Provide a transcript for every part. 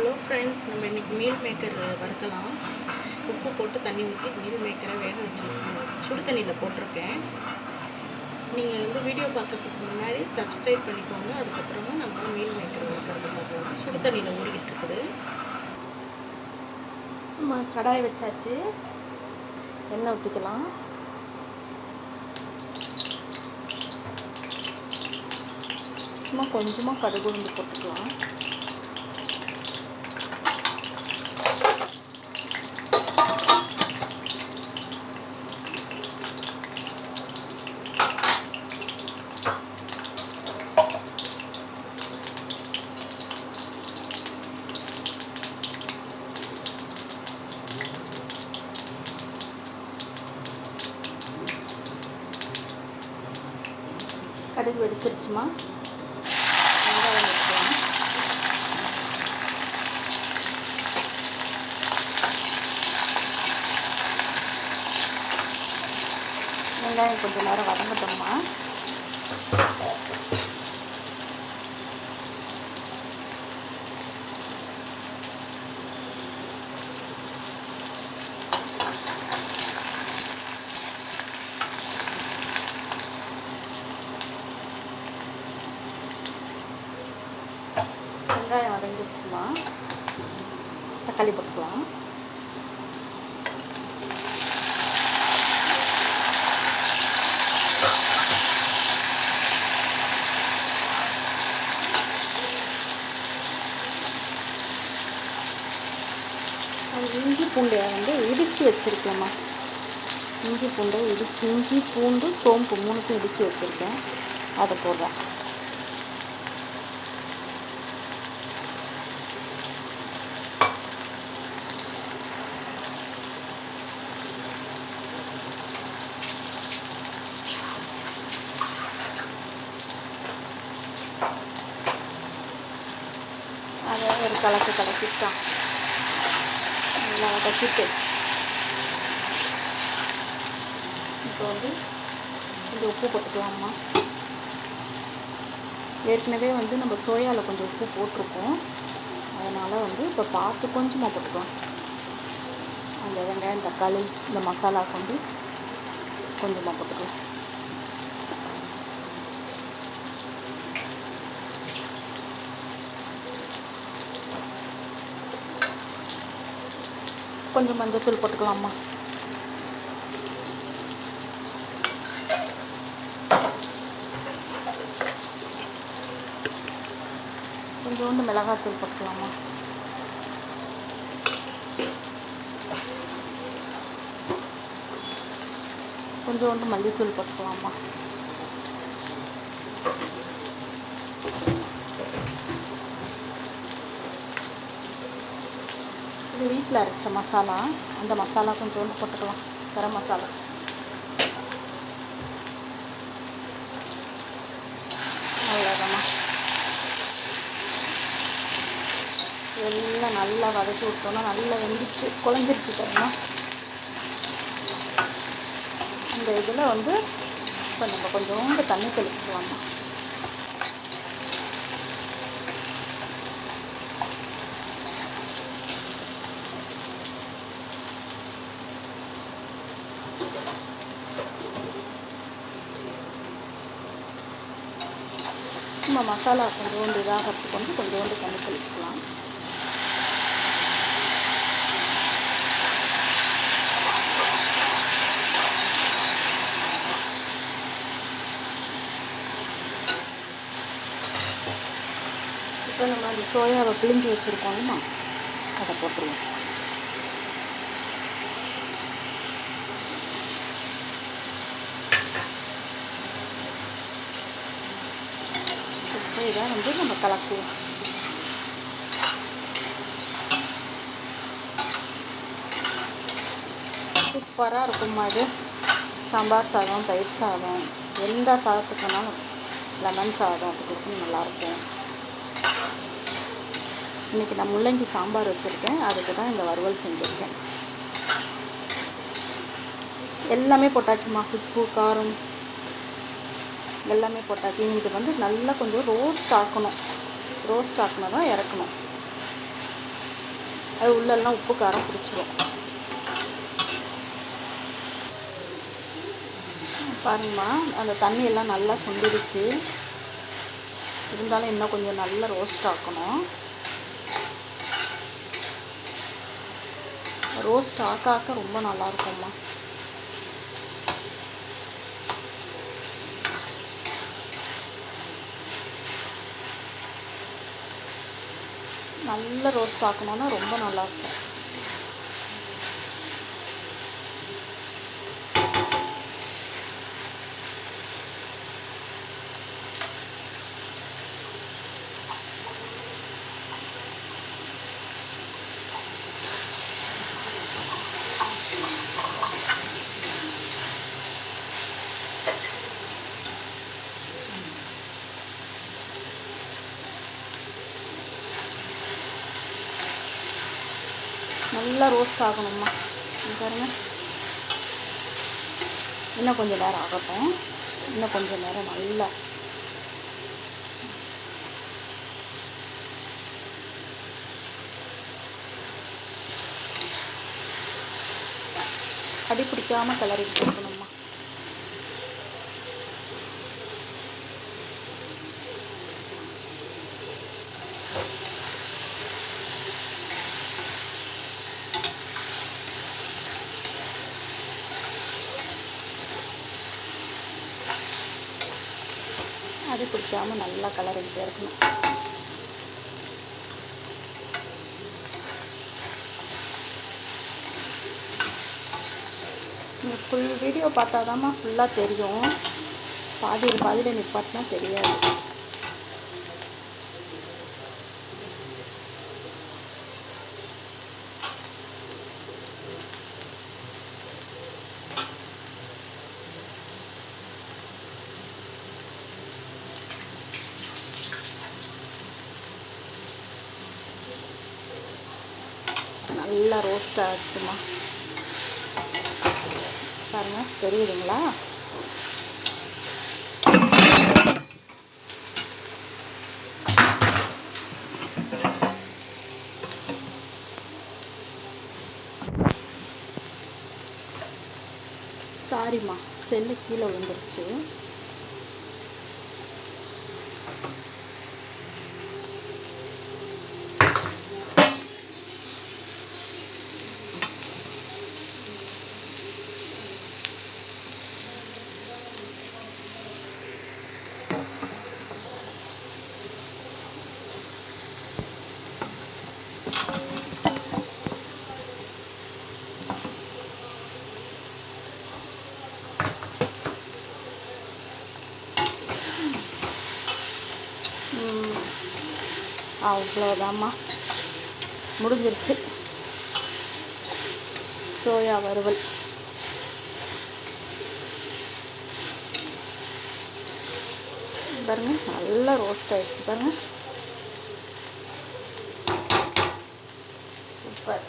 Hello friends நம்ம இன்றைக்கி meal maker வறுக்கலாம். உப்பு போட்டு தண்ணி ஊற்றி மீல் மேக்கரை வேக வச்சுருக்கேன் சுடு தண்ணியில் போட்டிருக்கேன். நீங்கள் வந்து வீடியோ பார்க்குறதுக்கு முன்னாடி சப்ஸ்கிரைப் பண்ணிக்கோங்க. அதுக்கப்புறமா நம்ம மீல் மேக்கர் வறுக்கிறது பார்க்கலாம் சுடு தண்ணியில் ஊறிக்கிட்டு இருக்குது. நம்ம கடாய் வச்சாச்சு. எண்ணெய் ஊற்றிக்கலாம் சும்மா கொஞ்சமாக கடுகு வந்து போட்டுக்கலாம். வெடிச்சிருச்சுமா வெங்காயம் எடுத்துக்கலாம் வெங்காயம் கொஞ்சம் நேரம் வதங்கட்டோம்மா வெங்காயம் வதங்கிடுச்சுமா தக்காளி போட்டுக்கலாம் இஞ்சி பூண்டை வந்து இடித்து வச்சுருக்கேம்மா. இஞ்சி பூண்டை இடித்து இஞ்சி பூண்டு சோம்பு மூணுக்கும் இடித்து வச்சுருக்கேன். அதை போடுறேன். அதை ஒரு கலக்கு கலக்கிட்டான் நல்லா வதக்கிட்டு இப்போ வந்து இந்த உப்பு போட்டுக்கலாமா ஏற்கனவே வந்து நம்ம சோயாவில் கொஞ்சம் உப்பு போட்டிருக்கோம். அதனால் வந்து இப்போ பார்த்து கொஞ்சமாக போட்டுக்கலாம். அந்த வெங்காயம் தக்காளி இந்த மசாலா கொண்டு கொஞ்சமாக போட்டுக்கலாம். கொஞ்சம் மஞ்சத்தூள் போட்டுக்கலாமா கொஞ்சோண்டு மிளகாத்தூள் போட்டுக்கலாமா? கொஞ்சோண்டு மல்லித்தூள் போட்டுக்கலாமா? இது வீட்டில் அரைச்ச மசாலா. அந்த மசாலா கொஞ்சோண்டு போட்டுக்கலாம். கரம் மசாலா அவ்வளோதாம்மா எல்லாம் நல்லா வதக்கி விட்டோம்னா நல்லா வெந்துச்சு குழஞ்சிருச்சு தெரியுமா அந்த இதில் வந்து இப்போ நம்ம கொஞ்சோண்டு தண்ணி தெளிச்சுக்கலாமா. நம்ம மசாலா கொஞ்சோண்டு இதாகிறதுக்கு வந்து கொஞ்சோண்டு தண்ணி தெளிச்சுக்கலாம். நம்ம அந்த சோயாவை பிழிஞ்சு வச்சுருக்கோம்மா அதை போட்டுருவோம். இதை வந்து நம்ம கலக்குவோம். சூப்பராக இருக்கும்மா இது. சாம்பார் சாதம் தயிர் சாதம் எந்த சாதத்துக்கு வேணாலும் லெமன் சாதம் அதுக்கு நல்லாயிருக்கும் இன்றைக்கி நான் முள்ளங்கி சாம்பார் வச்சுருக்கேன். அதுக்கு தான் இந்த வறுவல் செஞ்சுருக்கேன். எல்லாமே போட்டாச்சுமா. உப்பு காரம் எல்லாமே போட்டாச்சு. இது வந்து நல்லா கொஞ்சம் ரோஸ்ட் ஆக்கணும். ரோஸ்ட் ஆக்கினா தான் இறக்கணும். அது உள்ளெல்லாம் உப்பு காரம் பிடிச்சிரும். பாருங்கம்மா அந்த தண்ணி எல்லாம் நல்லா சுண்டிருச்சு. இருந்தாலும் இன்னும் கொஞ்சம் நல்லா ரோஸ்ட் ஆக்கணும். ரோஸ்ட் ஆக்க ஆக்க ரொம்ப நல்லா இருக்கும்மா நல்ல ரோஸ்ட் ஆக்கணும்னா ரொம்ப நல்லாயிருக்கும். நல்லா ரோஸ்ட் ஆகணும்மா. இங்க பாருங்க. இன்னும் கொஞ்சம் நேரம் ஆகட்டும். இன்னும் கொஞ்சம் நேரம் நல்லா. அடி பிடிக்காம கிளறி கொடுக்கணும் அடி பிடிக்காமல் நல்லா கலரிக்கிட்டே இருக்கணும். நீங்கள் ஃபுல் வீடியோ பார்த்தாதாம்மா ஃபுல்லாக தெரியும். பாதியில் பாதியில் நிப்பாட்டினா தெரியாது. நல்லா ரோஸ்ட் ஆகிடுச்சுமா பாருங்கள் தெரியுதுங்களா? சாரிம்மா செல்லு கீழே விழுந்துருச்சு. அவ்வளோதாம்மா. முடிஞ்சிருச்சு. சோயா வறுவல். பாருங்க நல்லா ரோஸ்ட் ஆயிடுச்சு பாருங்க. சூப்பர்.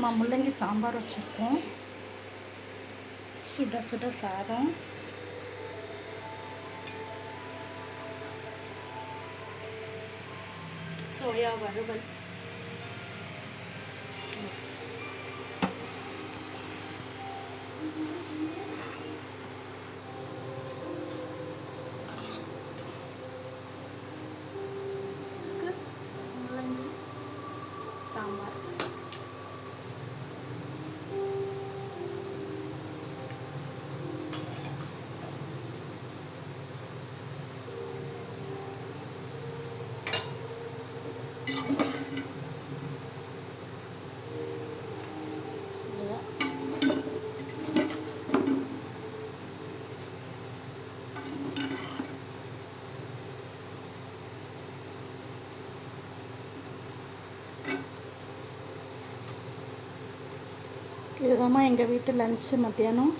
இந்த முள்ளங்கி சாம்பார் வச்சுருக்கோம். சுட சுட சாதம். சோயா வறுவல் முள்ளங்கி சாம்பார் சரியா இதுதாம்மா எங்கள் வீட்டு லஞ்சு மத்தியானம்.